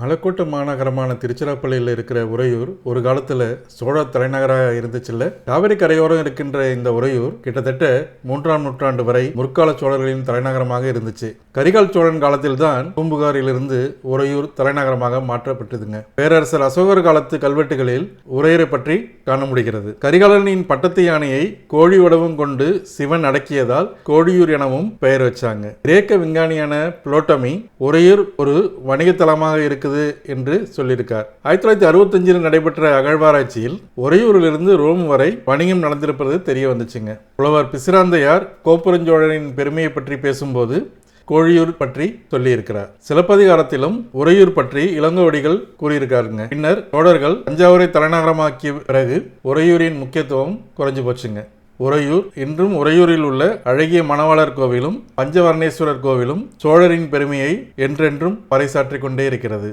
மலைக்கோட்டை மாநகரமான திருச்சிராப்பள்ளியில் இருக்கிற உறையூர் ஒரு காலத்தில் சோழ தலைநகராக இருந்துச்சுல்ல? காவிரி கரையோரம் இருக்கின்ற இந்த உறையூர் கிட்டத்தட்ட மூன்றாம் நூற்றாண்டு வரை முற்கால சோழர்களின் தலைநகரமாக இருந்துச்சு. கரிகால் சோழன் காலத்தில் தான் பூம்புகாரிலிருந்து உறையூர் தலைநகரமாக மாற்றப்பட்டதுங்க. பேரரசர் அசோகர் காலத்து கல்வெட்டுகளில் உறையூரை பற்றி காண முடிகிறது கரிகாலனின் பட்டத்து யானையை கோழி உடவும் கொண்டு சிவன் அடக்கியதால் கோழியூர் எனவும் பெயர் வச்சாங்க. கிரேக்க விஞ்ஞானியான புளோட்டமி உறையூர் ஒரு வணிக தலமாக இருக்குது என்று சொல்லியிருக்கார். ஆயிரத்தி தொள்ளாயிரத்தி அறுபத்தஞ்சில் நடைபெற்ற அகழ்வாராய்ச்சியில் உறையூரிலிருந்து ரோம் வரை வணிகம் நடந்திருப்பது தெரிய வந்துச்சுங்க. புலவர் பிசிராந்தையார் கோபுரஞ்சோழனின் பெருமையை பற்றி பேசும்போது கோழியூர் பற்றி சொல்லியிருக்கிறார். சிலப்பதிகாரத்திலும் உறையூர் பற்றி இளங்கோடிகள் கூறியிருக்காருங்க. பின்னர் சோழர்கள் தஞ்சாவூரை தலைநகரமாக்கிய பிறகு உறையூரின் முக்கியத்துவம் குறைஞ்சு போச்சுங்க. உறையூர் இன்றும் உறையூரில் உள்ள அழகிய மணவாளர் கோவிலும் பஞ்சவர்ணேஸ்வரர் கோவிலும் சோழரின் பெருமையை என்றென்றும் பறைசாற்றிக் கொண்டே இருக்கிறது.